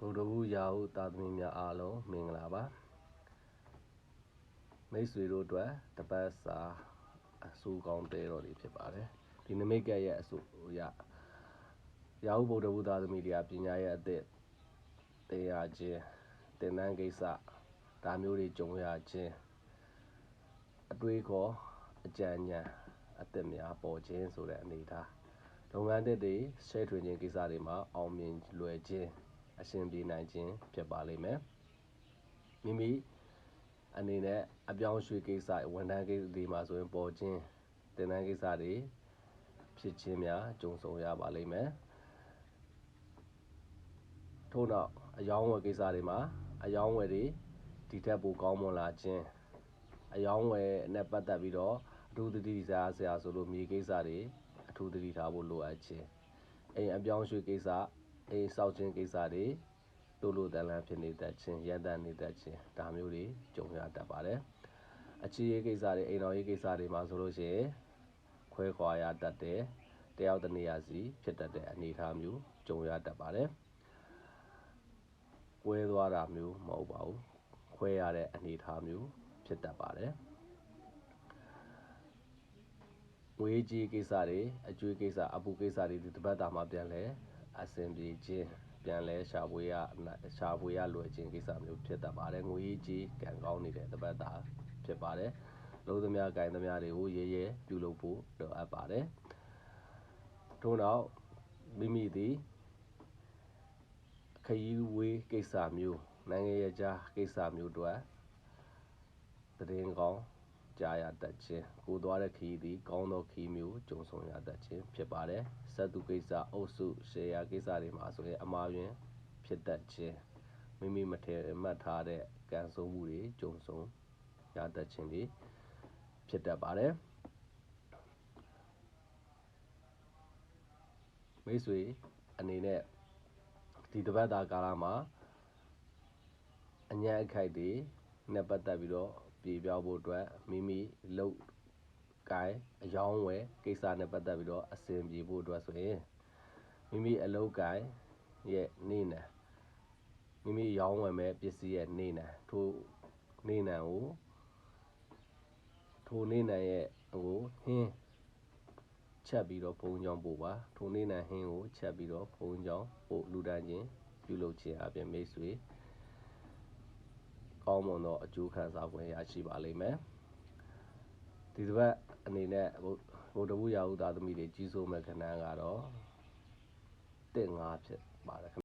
ဗုဒ္ဓဘူးရာဟုသာသမီများအားလုံးမင်္ဂလာပါမိတ်ဆွေတို့အတွက်တပတ်စာအဆူကောင်းတဲတော်တွေဖြစ်ပါတယ်ဒီနမိတ်ကက်ရဲ့အဆူရရာဟုဗုဒ္ဓဘူးသာသမီတွေကပညာရဲ့အသက်တင်ရခြင်းတင်နန်းကိစ္စဒါမျိုးတွေကြုံရခြင်းအတွေးခေါ်အကြံဉာဏ်အသက်များပေါ်ခြင်းဆိုတဲ့အနေအထားလုပ်ငန်းတစ်တွေရှဲထွင်ခြင်းကိစ္စတွေမှာအောင်မြင်လွယ်ခြင်း အဆင်ပြေနိုင်ခြင်းဖြစ်ပါလိမ့်မယ်မိမိအနေနဲ့အပြောင်းရွှေ့ကိစ္စဝန်ထမ်းကိစ္စတွေမှာဆိုရင်ပေါ်ခြင်းတင်တန်းကိစ္စတွေဖြစ်ခြင်းများကြုံဆုံရပါလိမ့်မယ်ထို့နောက်အယောင်းဝယ်ကိစ္စတွေမှာအယောင်းဝယ်တွေဒီထက်ပိုကောင်းမွန်လာခြင်းအယောင်းဝယ်နဲ့ပတ်သက်ပြီးတော့အထူးသတိစားဆရာဆိုလို့မြေကိစ္စတွေအထူးသတိထားဖို့လိုအပ်ခြင်းအိမ်အပြောင်းရွှေ့ကိစ္စ အိမ်ဆောက်ခြင်းကိစ္စတွေတို့လိုတန်လန်းဖြစ်နေတတ်ခြင်းရန်တန်နေတတ်ခြင်းဒါမျိုးတွေကြုံရတတ်ပါတယ်အခြေရေးကိစ္စတွေအိမ်တော်ရေးကိစ္စတွေမှာဆိုလို့ရှိရင်ခွဲခွာရတတ်တယ်တယောက်တနေရာစီဖြစ်တတ်တဲ့အနေအထားမျိုးကြုံရတတ်ပါတယ်ကွဲသွားတာမျိုးမဟုတ်ပါဘူးခွဲရတဲ့အနေအထားမျိုးဖြစ်တတ်ပါတယ်ငွေကြီးကိစ္စတွေအကျွေးကိစ္စအပူကိစ္စတွေဒီတပတ်တာမှာပြန်လဲ အဆင်ပြေခြင်းပြန်လဲရှာဖွေရရှာဖွေရလွယ်ခြင်းကိစ္စမျိုးဖြစ်တတ်ပါတယ်ငွေကြီးကံကောင်းနေတဲ့တပတ်တာဖြစ်ပါတယ်လုံးသမျှဂိုင်းသမျှတွေကိုရေးရဲပြုလုပ်ဖို့လိုအပ်ပါတယ်ထို့နောက်မိမိသည်ခရီးဝေးကိစ္စမျိုးနိုင်ငံရေးကြားကိစ္စမျိုးတို့တည်င်းကောင်း ကြားရတတ်ခြင်းကိုသွားတဲ့ခရီးသည်ကောင်းသောခရီးမျိုးကြုံဆုံရတတ်ခြင်းဖြစ်ပါတယ်စက်သူကိစ္စအုပ်စုရှယ်ယာကိစ္စတွေမှာဆိုရင်အမှားယွင်းဖြစ်တတ်ခြင်းမိမိမထင်မှတ်ထားတဲ့ကံဆိုးမှုတွေကြုံဆုံရတတ်ခြင်းတွေဖြစ်တတ်ပါတယ်မိတ်ဆွေအနေနဲ့ဒီတပတ်တာကာလမှာအញ្ញံအခိုက်တွေနဲ့ပတ်သက်ပြီးတော့ ပြေပြောက်ဖို့အတွက်မိမိလုတ်ကိုင်အယောင်းဝယ်ကိစ္စနဲ့ပတ်သက်ပြီးတော့အဆင်ပြေဖို့အတွက်ဆိုရင်မိမိအလုပ်ကိုင်ရဲ့နေနံမိမိရောင်းဝယ်မဲ့ပစ္စည်းရဲ့နေနံထိုနေနံကိုထိုနေနံရဲ့ဟိုဟင်းချက်ပြီးတော့ဘုံကြောင်ပို့ပါထိုနေနံဟင်းကိုချက်ပြီးတော့ဘုံကြောင်ပို့လူတန်းချင်းပြုလုပ်ခြင်းအပြင်မိတ်ဆွေ ကောင်းမွန်သောအကျိုးခံစား권ရရှိပါလိမ့်မယ်ဒီတစ်ပတ်အနေနဲ့ဗုဒ္ဓဘုရားဟုသားသမီးတွေကြီးစိုးမဲ့ခဏကတော့1 5ဖြစ်ပါတယ်